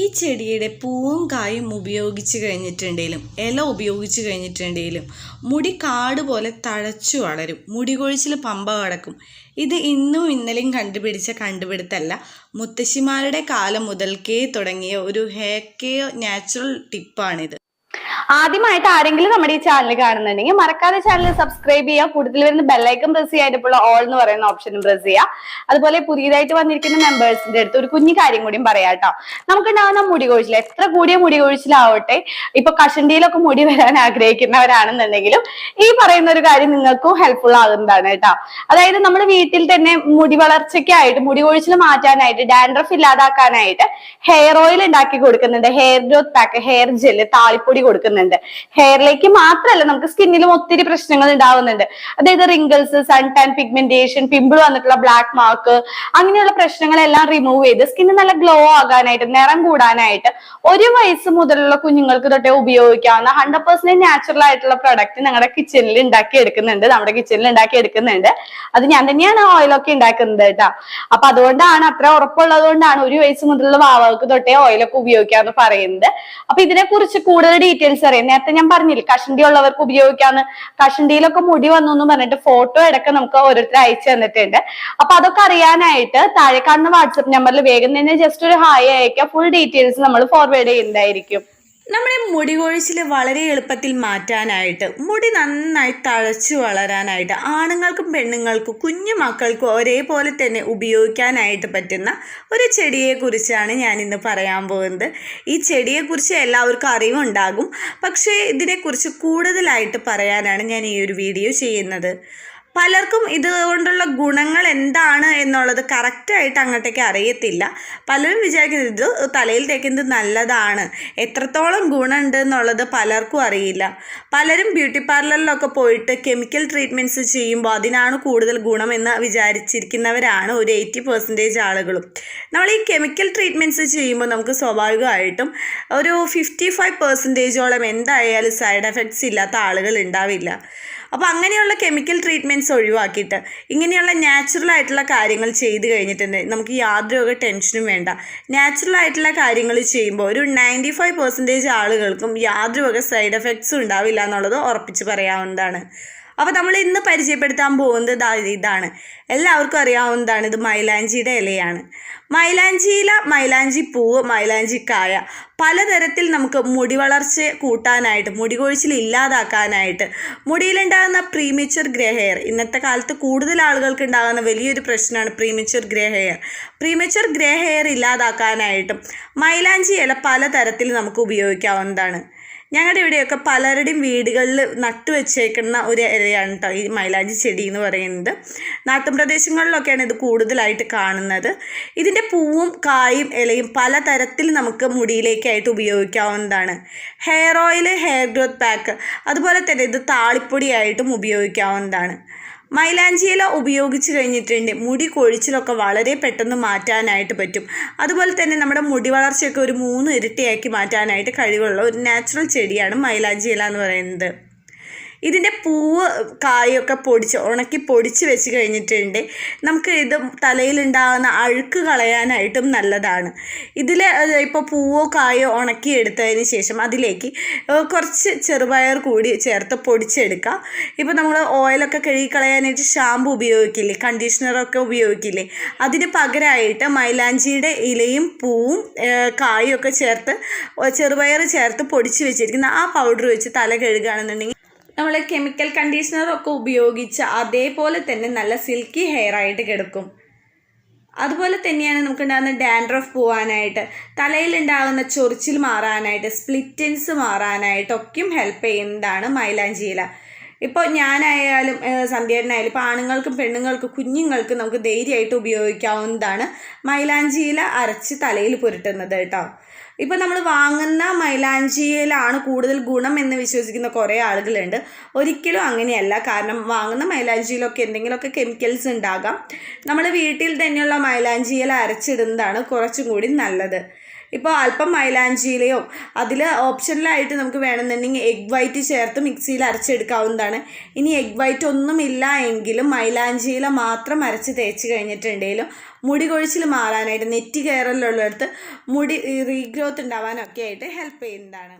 ഈ ചെടിയുടെ പൂവും കായും ഉപയോഗിച്ച് കഴിഞ്ഞിട്ടുണ്ടെങ്കിലും ഇല ഉപയോഗിച്ച് കഴിഞ്ഞിട്ടുണ്ടെങ്കിലും മുടി കാട് പോലെ തഴച്ചു വളരും. മുടി കൊഴിച്ചിൽ പമ്പ കടക്കും. ഇത് ഇന്നും ഇന്നലെയും കണ്ടുപിടിച്ച കണ്ടുപിടുത്തല്ല. മുത്തശ്ശിമാരുടെ കാലം മുതൽക്കേ തുടങ്ങിയ ഒരു കെയർ നാച്ചുറൽ ടിപ്പാണിത്. ആദ്യമായിട്ട് ആരെങ്കിലും നമ്മുടെ ഈ ചാനൽ കാണുന്നുണ്ടെങ്കിൽ മറക്കാതെ ചാനൽ സബ്സ്ക്രൈബ് ചെയ്യുക. കൂടുതൽ വരുന്ന ബെല്ലൈക്കൺ പ്രസ് ചെയ്യായിട്ടുള്ള ഓൾ എന്ന് പറയുന്ന ഓപ്ഷനും പ്രസ് ചെയ്യുക. അതുപോലെ പുതിയതായിട്ട് വന്നിരിക്കുന്ന മെമ്പേഴ്സിന്റെ അടുത്ത് ഒരു കുഞ്ഞു കാര്യം കൂടിയും പറയാം കേട്ടോ. നമുക്കുണ്ടാവുന്ന മുടി കൊഴിച്ചിൽ. എത്ര കൂടിയ മുടി കൊഴിച്ചിലാവട്ടെ? ഇപ്പൊ കഷണ്ടിയിലൊക്കെ മുടി വരാൻ ആഗ്രഹിക്കുന്നവരാണെന്നുണ്ടെങ്കിലും ഈ പറയുന്ന ഒരു കാര്യം നിങ്ങൾക്കും ഹെൽപ്ഫുൾ ആകുന്നതാണ് കേട്ടോ. അതായത് നമ്മൾ വീട്ടിൽ തന്നെ മുടി വളർച്ചയ്ക്കായിട്ട് മുടി കൊഴിച്ചിൽ മാറ്റാനായിട്ട് ഡാൻഡ്രഫ് ഇല്ലാതാക്കാനായിട്ട് ഹെയർ ഓയിൽ ഉണ്ടാക്കി കൊടുക്കുന്നുണ്ട്. Hair growth pack hair gel താളിപ്പൊടി കൊടുക്കുന്നുണ്ട്. ഹെയറിലേക്ക് മാത്രമല്ല നമുക്ക് സ്കിന്നിലും ഒത്തിരി പ്രശ്നങ്ങൾ ഉണ്ടാവുന്നുണ്ട്. അതായത് wrinkles sun tan pigmentation pimple വന്നിട്ടുള്ള ബ്ലാക്ക് മാർക്ക് അങ്ങനെയുള്ള പ്രശ്നങ്ങളെല്ലാം റിമൂവ് ചെയ്ത് സ്കിന്ന് നല്ല ഗ്ലോ ആകാനായിട്ട് നിറം കൂടാനായിട്ട് ഒരു വയസ്സ് മുതലുള്ള കുഞ്ഞുങ്ങൾക്ക് തൊട്ടേ ഉപയോഗിക്കാവുന്ന ഹൺഡ്രഡ് പെർസെന്റ് നാച്ചുറൽ ആയിട്ടുള്ള പ്രൊഡക്റ്റ് ഞങ്ങളുടെ കിച്ചണിൽ ഉണ്ടാക്കി എടുക്കുന്നുണ്ട്. നമ്മുടെ കിച്ചണിൽ ഉണ്ടാക്കി എടുക്കുന്നുണ്ട്. അത് ഞാൻ തന്നെയാണ് ഓയിലൊക്കെ ഉണ്ടാക്കുന്നത് കേട്ടോ. അപ്പൊ അതുകൊണ്ടാണ് അത്ര ഉറപ്പുള്ളത് കൊണ്ടാണ് ഒരു വയസ്സ് മുതലുള്ള വാവകൾക്ക് തൊട്ടേ ഓയിലൊക്കെ ഉപയോഗിക്കാന്ന് പറയുന്നത്. അപ്പൊ ഇതിനെ കുറിച്ച് കൂടുതൽ ഡീറ്റെയിൽസ് അറിയാം. നേരത്തെ ഞാൻ പറഞ്ഞില്ല കഷണ്ടി ഉള്ളവർക്ക് ഉപയോഗിക്കാന്ന്. കഷണ്ടിയിലൊക്കെ മുടി വന്നു എന്ന് പറഞ്ഞിട്ട് ഫോട്ടോ അടക്കം നമുക്ക് ഓരോരുത്തർ അയച്ചു തന്നിട്ടുണ്ട്. അപ്പൊ അതൊക്കെ അറിയാനായിട്ട് താഴെ കാണുന്ന വാട്സപ്പ് നമ്പറിൽ വേഗം തന്നെ ജസ്റ്റ് ഒരു ഹായ് അയക്കുക ഫുൾ ഡീറ്റെയിൽസ് നമ്മൾ ഫോർവേഡ് ചെയ്യുന്നതായിരിക്കും. നമ്മുടെ മുടി കൊഴിച്ചിൽ വളരെ എളുപ്പത്തിൽ മാറ്റാനായിട്ട് മുടി നന്നായി തഴച്ചു വളരാനായിട്ട് ആണുങ്ങൾക്കും പെണ്ണുങ്ങൾക്കും കുഞ്ഞു മക്കൾക്കും ഒരേപോലെ തന്നെ ഉപയോഗിക്കാനായിട്ട് പറ്റുന്ന ഒരു ചെടിയെക്കുറിച്ചാണ് ഞാൻ ഇന്ന് പറയാൻ പോകുന്നത്. ഈ ചെടിയെക്കുറിച്ച് എല്ലാവർക്കും അറിവുണ്ടാകും. പക്ഷേ ഇതിനെക്കുറിച്ച് കൂടുതലായിട്ട് പറയാനാണ് ഞാൻ ഈ ഒരു വീഡിയോ ചെയ്യുന്നത്. പലർക്കും ഇതുകൊണ്ടുള്ള ഗുണങ്ങൾ എന്താണ് എന്നുള്ളത് കറക്റ്റായിട്ട് അങ്ങോട്ടേക്ക് അറിയത്തില്ല. പലരും വിചാരിക്കുന്നത് ഇത് തലയിൽ തേക്കുന്നത് നല്ലതാണ്. എത്രത്തോളം ഗുണമുണ്ട് എന്നുള്ളത് പലർക്കും അറിയില്ല. പലരും ബ്യൂട്ടി പാർലറിലൊക്കെ പോയിട്ട് കെമിക്കൽ ട്രീറ്റ്മെന്റ്സ് ചെയ്യുമ്പോൾ അതിനാണ് കൂടുതൽ ഗുണമെന്ന് വിചാരിച്ചിരിക്കുന്നവരാണ് ഒരു എയ്റ്റി പെർസെന്റേജ് ആളുകളും. നമ്മൾ ഈ കെമിക്കൽ ട്രീറ്റ്മെന്റ്സ് ചെയ്യുമ്പോൾ നമുക്ക് സ്വാഭാവികമായിട്ടും ഒരു ഫിഫ്റ്റി ഫൈവ് പെർസെന്റേജോളം എന്തായാലും സൈഡ് എഫക്ട്സ് ഇല്ലാത്ത ആളുകൾ ഉണ്ടാവില്ല. അപ്പോൾ അങ്ങനെയുള്ള കെമിക്കൽ ട്രീറ്റ്മെന്റ്സ് ഒഴിവാക്കിയിട്ട് ഇങ്ങനെയുള്ള നാച്ചുറൽ ആയിട്ടുള്ള കാര്യങ്ങൾ ചെയ്ത് കഴിഞ്ഞിട്ടുണ്ടെങ്കിൽ നമുക്ക് യാതൊരു ടെൻഷനും വേണ്ട. നാച്ചുറൽ ആയിട്ടുള്ള കാര്യങ്ങൾ ചെയ്യുമ്പോൾ ഒരു നയന്റി ഫൈവ് പെർസെന്റേജ് ആളുകൾക്കും യാതൊരു വക സൈഡ് എഫക്ട്സും ഉണ്ടാവില്ല എന്നുള്ളത് ഉറപ്പിച്ച് പറയാവുന്നതാണ്. അപ്പോൾ നമ്മൾ ഇന്ന് പരിചയപ്പെടുത്താൻ പോകുന്നത് ഇതാണ്. എല്ലാവർക്കും അറിയാവുന്നതാണ് ഇത് മൈലാഞ്ചിയുടെ ഇലയാണ്. മൈലാഞ്ചി ഇല മൈലാഞ്ചി പൂവ് മൈലാഞ്ചി കായ. പലതരത്തിൽ നമുക്ക് മുടി വളർച്ച കൂട്ടാനായിട്ട് മുടി കൊഴിച്ചിൽ ഇല്ലാതാക്കാനായിട്ട് മുടിയിലുണ്ടാകുന്ന പ്രീമിച്ചർ ഗ്രേ ഹെയർ ഇന്നത്തെ കാലത്ത് കൂടുതൽ ആളുകൾക്ക് ഉണ്ടാകുന്ന വലിയൊരു പ്രശ്നമാണ് premature grey hair premature grey hair ഇല്ലാതാക്കാനായിട്ടും മൈലാഞ്ചി ഇല പലതരത്തിൽ നമുക്ക് ഉപയോഗിക്കാവുന്നതാണ്. ഞങ്ങളുടെ ഇവിടെയൊക്കെ പലരുടെയും വീടുകളിൽ നട്ടു വെച്ചേക്കുന്ന ഒരു ഇലയാണ് കേട്ടോ ഈ മൈലാഞ്ചി ചെടി എന്ന് പറയുന്നത്. നാട്ടുപ്രദേശങ്ങളിലൊക്കെയാണ് ഇത് കൂടുതലായിട്ട് കാണുന്നത്. ഇതിന്റെ പൂവും കായും ഇലയും പല തരത്തിൽ നമുക്ക് മുടിയിലേക്കായിട്ട് ഉപയോഗിക്കാവുന്നതാണ്. Hair oil hair growth pack അതുപോലെ തന്നെ ഇത് താളിപ്പൊടിയായിട്ടും ഉപയോഗിക്കാവുന്നതാണ്. മൈലാഞ്ചിയില ഉപയോഗിച്ച് കഴിഞ്ഞിട്ടുണ്ട്. മുടി കൊഴിച്ചിലൊക്കെ വളരെ പെട്ടെന്ന് മാറ്റാനായിട്ട് പറ്റും. അതുപോലെ തന്നെ നമ്മുടെ മുടി വളർച്ചയൊക്കെ ഒരു മൂന്ന് ഇരട്ടിയാക്കി മാറ്റാനായിട്ട് കഴിവുള്ള ഒരു നാച്ചുറൽ ചെടിയാണ് മൈലാഞ്ചിയില എന്ന് പറയുന്നത്. ഇതിന്റെ പൂവ് കായൊക്കെ പൊടിച്ച് ഉണക്കി പൊടിച്ച് വെച്ച് കഴിഞ്ഞിട്ടുണ്ട്. നമുക്ക് ഇത് തലയിലുണ്ടാകുന്ന അഴുക്ക് കളയാനായിട്ടും നല്ലതാണ്. ഇതിൽ ഇപ്പോൾ പൂവോ കായോ ഉണക്കി എടുത്തതിന് ശേഷം അതിലേക്ക് കുറച്ച് ചെറുപയർ കൂടി ചേർത്ത് പൊടിച്ചെടുക്കാം. ഇപ്പോൾ നമ്മൾ ഓയിലൊക്കെ കഴുകി കളയാനായിട്ട് ഷാമ്പു ഉപയോഗിക്കില്ലേ കണ്ടീഷണറൊക്കെ ഉപയോഗിക്കില്ലേ അതിന് പകരമായിട്ട് മൈലാഞ്ചിയുടെ ഇലയും പൂവും കായും ഒക്കെ ചേർത്ത് ചെറുപയർ ചേർത്ത് പൊടിച്ച് വെച്ചിരിക്കുന്ന ആ പൗഡർ വെച്ച് തല കഴുകുകയാണെന്നുണ്ടെങ്കിൽ നമ്മൾ കെമിക്കൽ കണ്ടീഷണറൊക്കെ ഉപയോഗിച്ച് അതേപോലെ തന്നെ നല്ല സിൽക്കി ഹെയർ ആയിട്ട് കിടക്കും. അതുപോലെ തന്നെയാണ് നമുക്കുണ്ടാകുന്ന ഡാൻഡ്രഫ് പോകാനായിട്ട് തലയിലുണ്ടാകുന്ന ചൊറിച്ചിൽ മാറാനായിട്ട് സ്പ്ലിറ്റിൻസ് മാറാനായിട്ടൊക്കെയും ഹെൽപ്പ് ചെയ്യുന്നതാണ് മൈലാഞ്ചി ഇല ഇപ്പോൾ ഞാനായാലും സന്ധ്യേട്ടനായാലും ഇപ്പോൾ ആണുങ്ങൾക്കും പെണ്ണുങ്ങൾക്കും കുഞ്ഞുങ്ങൾക്കും നമുക്ക് ധൈര്യമായിട്ട് ഉപയോഗിക്കാവുന്നതാണ് മൈലാഞ്ചി ഇല അരച്ച് തലയിൽ പുരട്ടുന്നത് കേട്ടോ. ഇപ്പോൾ നമ്മൾ വാങ്ങുന്ന മൈലാഞ്ചിയിലാണ് കൂടുതൽ ഗുണം എന്ന് വിശ്വസിക്കുന്ന കുറേ ആളുകളുണ്ട്. ഒരിക്കലും അങ്ങനെയല്ല. കാരണം വാങ്ങുന്ന മൈലാഞ്ചിയിലൊക്കെ എന്തെങ്കിലുമൊക്കെ കെമിക്കൽസ് ഉണ്ടാകാം. നമ്മൾ വീട്ടിൽ തന്നെയുള്ള മൈലാഞ്ചിയിൽ അരച്ചിടുന്നതാണ് കുറച്ചും കൂടി നല്ലത്. ഇപ്പോൾ അല്പം മൈലാഞ്ചിയിലയോ അതിൽ ഓപ്ഷനിലായിട്ട് നമുക്ക് വേണമെന്നുണ്ടെങ്കിൽ എഗ് വൈറ്റ് ചേർത്ത് മിക്സിയിൽ അരച്ചെടുക്കാവുന്നതാണ്. ഇനി എഗ് വൈറ്റ് ഒന്നുമില്ല എങ്കിലും മൈലാഞ്ചിയില മാത്രം അരച്ച് തേച്ച് കഴിഞ്ഞിട്ടുണ്ടെങ്കിലും മുടി കൊഴിച്ചിൽ മാറാനായിട്ട് നെറ്റി കയറലുള്ളിടത്ത് മുടി റീഗ്രോത്ത് ഉണ്ടാവാനൊക്കെ ആയിട്ട് ഹെൽപ്പ് ചെയ്യുന്നതാണ്.